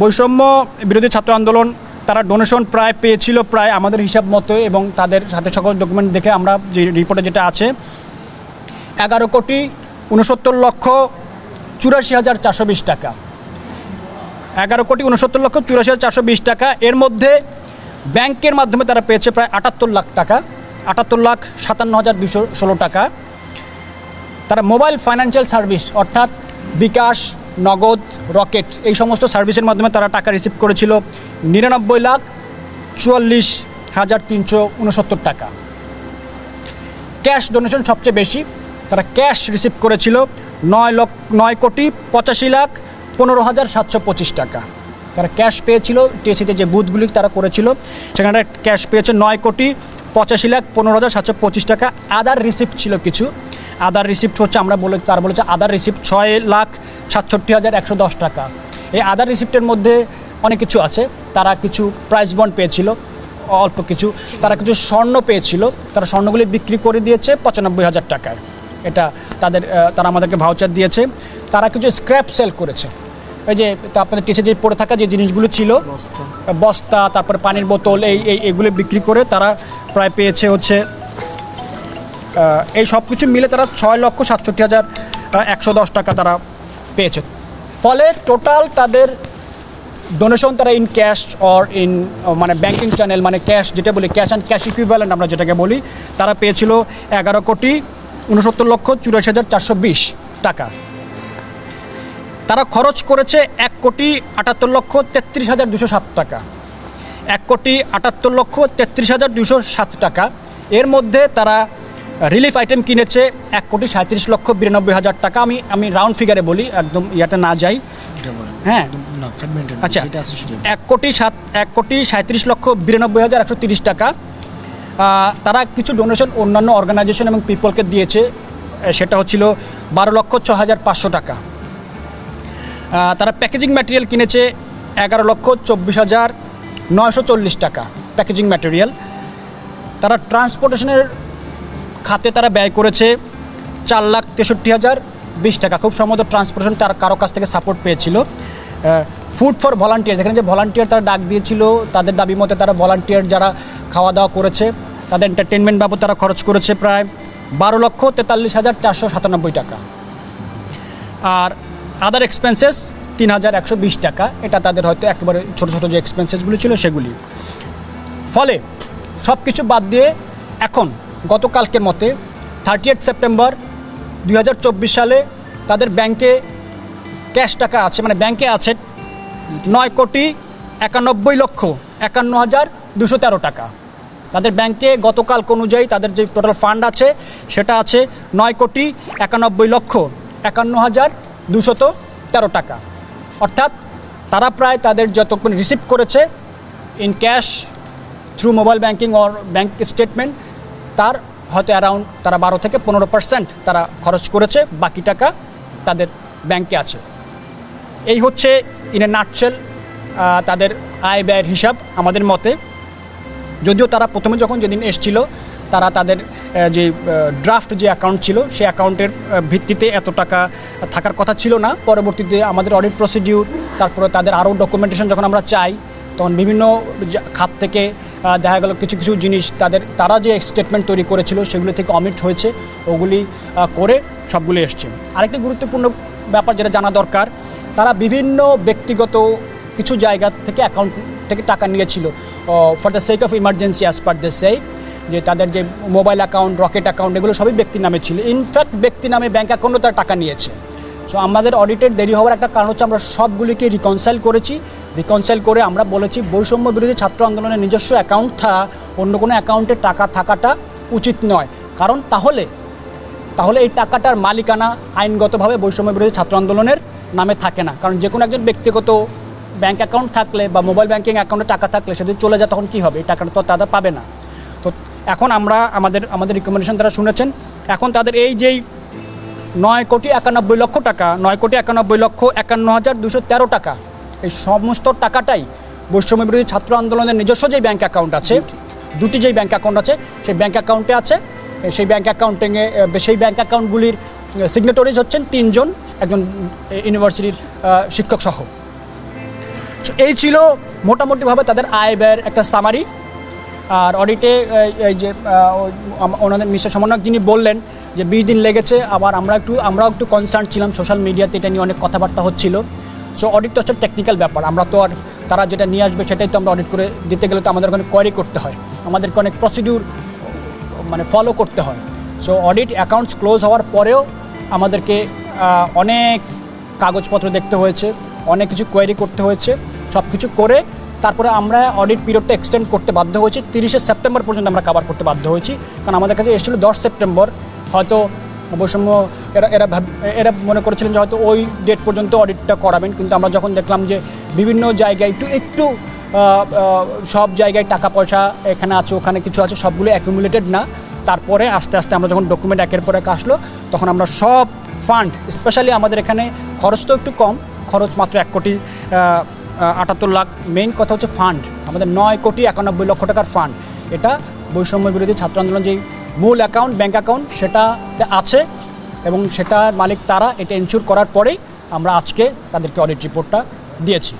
বৈষম্য বিরোধী ছাত্র আন্দোলন, তারা ডোনেশন প্রায় পেয়েছিল প্রায় আমাদের হিসাব মতো এবং তাদের সাথে সকল ডকুমেন্ট দেখে আমরা যে রিপোর্টে যেটা আছে, এগারো কোটি উনসত্তর লক্ষ চুরাশি হাজার চারশো বিশ টাকা। এগারো কোটি উনসত্তর লক্ষ চুরাশি হাজার চারশো বিশ টাকা। এর মধ্যে ব্যাংকের মাধ্যমে তারা পেয়েছে প্রায় আটাত্তর লাখ টাকা, আটাত্তর লাখ সাতান্ন হাজার দুশো ষোলো টাকা। তারা মোবাইল ফাইন্যান্সিয়াল সার্ভিস অর্থাৎ বিকাশ নগদ, রকেট, এই সমস্ত সার্ভিসের মাধ্যমে তারা টাকা রিসিভ করেছিল নিরানব্বই লাখ চুয়াল্লিশ হাজার তিনশো উনসত্তর টাকা। ক্যাশ ডোনেশন সবচেয়ে বেশি, তারা ক্যাশ রিসিভ করেছিল নয় লক্ষ, নয় কোটি পঁচাশি লাখ পনেরো হাজার সাতশো পঁচিশ টাকা। তারা ক্যাশ পেয়েছিল টিএসিতে যে বুথগুলি তারা করেছিল, সেখানে ক্যাশ পেয়েছে নয় কোটি পঁচাশি লাখ পনেরো হাজার সাতশো পঁচিশ টাকা। আদার রিসিপ্ট ছিল কিছু আদার রিসিপ্ট হচ্ছে আমরা বলে, তারা বলেছে আদার রিসিপ্ট ছয় লাখ সাতষট্টি হাজার একশো দশ টাকা। এই আদার রিসিপ্টের মধ্যে অনেক কিছু আছে। তারা কিছু প্রাইজ বন্ড পেয়েছিল অল্প কিছু। তারা কিছু স্বর্ণ পেয়েছিল। তারা স্বর্ণগুলি বিক্রি করে দিয়েছে পঁচানব্বই হাজার টাকায়। এটা তাদের তারা আমাদেরকে ভাউচার দিয়েছে। তারা কিছু স্ক্র্যাপ সেল করেছে। ওই যে আপনাদের টিসে যে পড়ে থাকা যে জিনিসগুলো ছিল বস্তা। তারপরে পানির বোতল এই এই এগুলো বিক্রি করে তারা প্রায় পেয়েছে হচ্ছে এই সব কিছু মিলে তারা ছয় লক্ষ সাতষট্টি হাজার একশো দশ টাকা তারা পেয়েছে ফলে টোটাল তাদের ডোনেশন তারা ইন ক্যাশ অর ইন মানে ব্যাংকিং চ্যানেল মানে ক্যাশ যেটা বলি ক্যাশ অ্যান্ড ক্যাশ ইকুইভ্যালেন্ট আমরা যেটাকে বলি, তারা পেয়েছিল এগারো কোটি উনসত্তর লক্ষ চুরাশি হাজার চারশো বিশ টাকা। তারা খরচ করেছে এক কোটি আটাত্তর লক্ষ তেত্রিশ হাজার দুশো সাত টাকা। এক কোটি আটাত্তর লক্ষ তেত্রিশ হাজার দুশো সাত টাকা। এর মধ্যে তারা রিলিফ আইটেম কিনেছে এক কোটি সাঁত্রিশ লক্ষ বিরানব্বই হাজার টাকা। আমি আমি রাউন্ড ফিগারে বলি একদম ইয়াতে না যাই। হ্যাঁ। আচ্ছা এক কোটি সাত এক কোটি সাঁত্রিশ লক্ষ বিরানব্বই হাজার একশো তিরিশ টাকা। তারা কিছু ডোনেশন অন্যান্য অর্গানাইজেশন এবং পিপলকে দিয়েছে। সেটা হচ্ছিল বারো লক্ষ ছ হাজার পাঁচশো টাকা। তারা প্যাকেজিং ম্যাটেরিয়াল কিনেছে এগারো লক্ষ চব্বিশ হাজার নয়শো চল্লিশ টাকা প্যাকেজিং ম্যাটেরিয়াল তারা ট্রান্সপোর্টেশনের খাতে তারা ব্যয় করেছে চার লাখ তেষট্টি হাজার বিশ টাকা। খুব সম্ভবত ট্রান্সপোর্টেশন তার কারও কাছ থেকে সাপোর্ট পেয়েছিল। ফুড ফর ভলান্টিয়ার যেখানে যে ভলান্টিয়ার তারা ডাক দিয়েছিল, তাদের দাবি মতে তারা ভলান্টিয়ার যারা খাওয়া দাওয়া করেছে, তাদের এন্টারটেনমেন্ট বাবদ তারা খরচ করেছে প্রায় বারো লক্ষ তেতাল্লিশ হাজার চারশো সাতানব্বই টাকা। আর আদার এক্সপেন্সেস তিন হাজার একশো বিশ টাকা। এটা তাদের হয়তো একেবারে ছোটো ছোটো যে এক্সপেন্সেসগুলো ছিল সেগুলি। ফলে সব কিছু বাদ দিয়ে এখন গতকালকের মতে থার্টি সেপ্টেম্বর দুই হাজার চব্বিশ সালে তাদের ব্যাংকে ক্যাশ টাকা আছে মানে ব্যাংকে আছে নয় কোটি একানব্বই লক্ষ একান্ন হাজার দুশো তেরো টাকা। তাদের ব্যাংকে গতকাল অনুযায়ী তাদের যে টোটাল ফান্ড আছে, সেটা আছে নয় কোটি একানব্বই লক্ষ একান্ন হাজার দুশত তেরো টাকা। অর্থাৎ তারা প্রায় তাদের যতক্ষণ রিসিভ করেছে in cash through mobile banking or bank statement তার হয়তো অ্যারাউন্ড তারা বারো থেকে পনেরো পার্সেন্ট তারা খরচ করেছে, বাকি টাকা তাদের ব্যাংকে আছে। এই হচ্ছে ইন এ নাটসেল তাদের আয় ব্যয়ের হিসাব আমাদের মতে। যদিও তারা প্রথমে যখন যেদিন এসছিল, তারা তাদের যে ড্রাফট যে অ্যাকাউন্ট ছিল, সেই অ্যাকাউন্টের ভিত্তিতে এত টাকা থাকার কথা ছিল না। পরবর্তীতে আমাদের অডিট প্রসিডিউর তারপরে তাদের আরও ডকুমেন্টেশন যখন আমরা চাই তখন বিভিন্ন খাত থেকে দেখা গেল কিছু কিছু জিনিস তাদের, তারা যে স্টেটমেন্ট তৈরি করেছিল সেগুলো থেকে অমিট হয়েছে, ওগুলি করে সবগুলি এসছে। আরেকটি গুরুত্বপূর্ণ ব্যাপার যেটা জানা দরকার, তারা বিভিন্ন ব্যক্তিগত কিছু জায়গা থেকে অ্যাকাউন্ট থেকে টাকা নিয়েছিল। For the sake of emergency as per the সেই যে তাদের যে মোবাইল অ্যাকাউন্ট রকেট অ্যাকাউন্ট এগুলো সবই ব্যক্তির নামে ছিল। ইনফ্যাক্ট ব্যক্তি নামে ব্যাঙ্ক অ্যাকাউন্টও তারা টাকা নিয়েছে। সো আমাদের অডিটের দেরি হওয়ার একটা কারণ হচ্ছে আমরা সবগুলিকে রিকনসাইল করেছি। রিকনসাইল করে আমরা বলেছি, বৈষম্য বিরোধী ছাত্র আন্দোলনের নিজস্ব অ্যাকাউন্ট ছাড়া অন্য কোনো অ্যাকাউন্টে টাকা থাকাটা উচিত নয়। কারণ তাহলে তাহলে এই টাকাটার মালিকানা আইনগতভাবে বৈষম্য বিরোধী ছাত্র আন্দোলনের নামে থাকে না। কারণ যে কোনো একজন ব্যক্তিগত ব্যাংক অ্যাকাউন্ট থাকলে বা মোবাইল ব্যাংকিং অ্যাকাউন্টে টাকা থাকলে সেটা চলে যায়, তখন কী হবে? এই টাকাটা তো তারা পাবে না। তো এখন আমরা আমাদের আমাদের রিকমেন্ডেশন তারা শুনেছেন, এখন তাদের এই যেই নয় কোটি একানব্বই লক্ষ টাকা, নয় কোটি একানব্বই লক্ষ একান্ন হাজার দুশো তেরো টাকা এই সমস্ত টাকাটাই বৈষম্য বিরোধী ছাত্র আন্দোলনের নিজস্ব যেই ব্যাংক অ্যাকাউন্ট আছে দুটি যেই ব্যাংক অ্যাকাউন্ট আছে সেই ব্যাংক অ্যাকাউন্টে আছে সেই ব্যাংক অ্যাকাউন্টিংয়ে সেই ব্যাংক অ্যাকাউন্টগুলির সিগনেটরিজ হচ্ছেন তিনজন একজন ইউনিভার্সিটির শিক্ষক সহ। এই ছিল মোটামুটিভাবে তাদের আয় ব্যয়ের একটা সামারি আর অডিটে এই যে ওনাদের মিশ্র সমন্বয়ক যিনি বললেন যে বিশ দিন লেগেছে আবার আমরা একটু আমরাও একটু কনসার্ন ছিলাম। সোশ্যাল মিডিয়াতে এটা নিয়ে অনেক কথাবার্তা হচ্ছিল। সো অডিট তো হচ্ছে টেকনিক্যাল ব্যাপার। আমরা তো আর তারা যেটা নিয়ে আসবে সেটাই তো আমরা অডিট করে দিতে গেলে তো আমাদের ওখানে কোয়ারি করতে হয়। আমাদেরকে অনেক প্রসিডিউর মানে ফলো করতে হয়। সো অডিট অ্যাকাউন্টস ক্লোজ হওয়ার পরেও আমাদেরকে অনেক কাগজপত্র দেখতে হয়েছে, অনেক কিছু কোয়ারি করতে হয়েছে সব কিছু করে তারপরে আমরা অডিট পিরিয়ডটা এক্সটেন্ড করতে বাধ্য হয়েছি। তিরিশে সেপ্টেম্বর পর্যন্ত আমরা কাভার করতে বাধ্য হয়েছি। কারণ আমাদের কাছে এসেছিল দশ সেপ্টেম্বর। হয়তো বৈষম্য এরা এরা এরা মনে করেছিলেন যে হয়তো ওই ডেট পর্যন্ত অডিটটা করাবেন, কিন্তু আমরা যখন দেখলাম যে বিভিন্ন জায়গায় একটু একটু সব জায়গায় টাকা পয়সা এখানে আছে, ওখানে কিছু আছে, সবগুলো অ্যাকুমুলেটেড না। তারপরে আস্তে আস্তে আমরা যখন ডকুমেন্ট একের পর এক আসলো, তখন আমরা সব ফান্ড স্পেশালি আমাদের এখানে খরচ তো একটু কম, খরচ মাত্র এক কোটি আটাত্তর লাখ। মেইন কথা হচ্ছে ফান্ড আমাদের নয় কোটি একানব্বই লক্ষ টাকার ফান্ড এটা বৈষম্য বিরোধী ছাত্র আন্দোলন যেই মূল অ্যাকাউন্ট ব্যাঙ্ক অ্যাকাউন্ট সেটাতে আছে এবং সেটার মালিক তারা, এটা ইনস্যুর করার পরেই আমরা আজকে তাদেরকে অডিট রিপোর্টটা দিয়েছি।